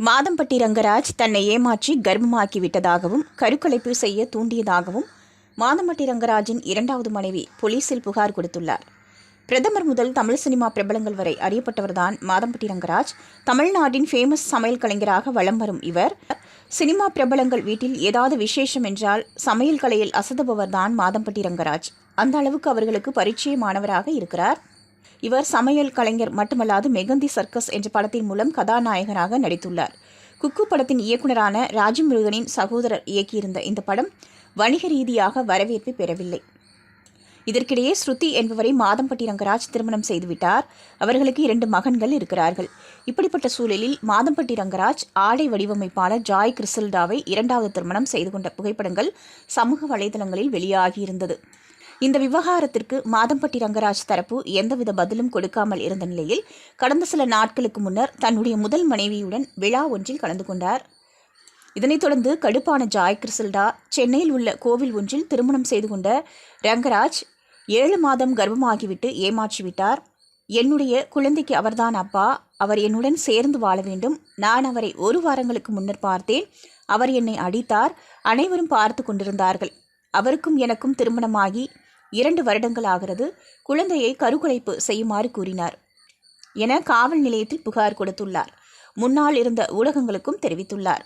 மாதம்பட்டி ரங்கராஜ் தன்னை ஏமாற்றி கர்ப்பமாக்கி விட்டதாகவும் கருக்கலைப்பு செய்ய தூண்டியதாகவும் மாதம்பட்டி ரங்கராஜின் இரண்டாவது மனைவி போலீசில் புகார் கொடுத்துள்ளார். பிரதமர் முதல் தமிழ் சினிமா பிரபலங்கள் வரை அறியப்பட்டவர்தான் மாதம்பட்டி ரங்கராஜ். தமிழ்நாட்டின் ஃபேமஸ் சமையல் கலைஞராக வலம் வரும் இவர். சினிமா பிரபலங்கள் வீட்டில் ஏதாவது விசேஷம் என்றால் சமையல் கலையில் அசதுபவர்தான் மாதம்பட்டி ரங்கராஜ். அந்த அளவுக்கு அவர்களுக்கு பரிச்சயமானவராக இருக்கிறார். இவர் சமையல் கலைஞர் மட்டுமல்லாது மெகந்தி சர்க்கஸ் என்ற படத்தின் மூலம் கதாநாயகனாக நடித்துள்ளார். குக்கு படத்தின் இயக்குனரான ராஜமுருகனின் சகோதரர் இயக்கியிருந்த இந்த படம் வணிக ரீதியாக வரவேற்பை பெறவில்லை. இதற்கிடையே ஸ்ருதி என்பவரை மாதம்பட்டி ரங்கராஜ் திருமணம் செய்துவிட்டார். அவர்களுக்கு இரண்டு மகன்கள் இருக்கிறார்கள். இப்படிப்பட்ட சூழலில் மாதம்பட்டி ரங்கராஜ் ஆடை வடிவமைப்பாளர் ஜாய் கிறிசல்டாவை இரண்டாவது திருமணம் செய்து கொண்ட புகைப்படங்கள் சமூக வலைதளங்களில் வெளியாகியிருந்தது. இந்த விவகாரத்திற்கு மாதம்பட்டி ரங்கராஜ் தரப்பு எந்தவித பதிலும் கொடுக்காமல் இருந்த நிலையில் கடந்த சில நாட்களுக்கு முன்னர் தன்னுடைய முதல் மனைவியுடன் விழா ஒன்றில் கலந்து கொண்டார். இதனைத் தொடர்ந்து கடுப்பான ஜாய் கிறிசல்டா சென்னையில் உள்ள கோவில் ஒன்றில் திருமணம் செய்து கொண்ட ரங்கராஜ் ஏழு மாதம் கர்ப்பமாகிவிட்டு ஏமாற்றிவிட்டார். என்னுடைய குழந்தைக்கு அவர்தான் அப்பா. அவர் என்னுடன் சேர்ந்து வாழ வேண்டும். நான் அவரை ஒரு வாரங்களுக்கு முன்னர் பார்த்தேன். அவர் என்னை அடித்தார். அனைவரும் பார்த்து கொண்டிருந்தார்கள். அவருக்கும் எனக்கும் திருமணமாகி இரண்டு வருடங்கள் ஆகிறது குழந்தையை கருக்குலைப்பு செய்யுமாறு கூறினார். என காவல் நிலையத்தில் புகார் கொடுத்துள்ளார். முன்னால் இருந்த ஊடகங்களுக்கும் தெரிவித்துள்ளார்.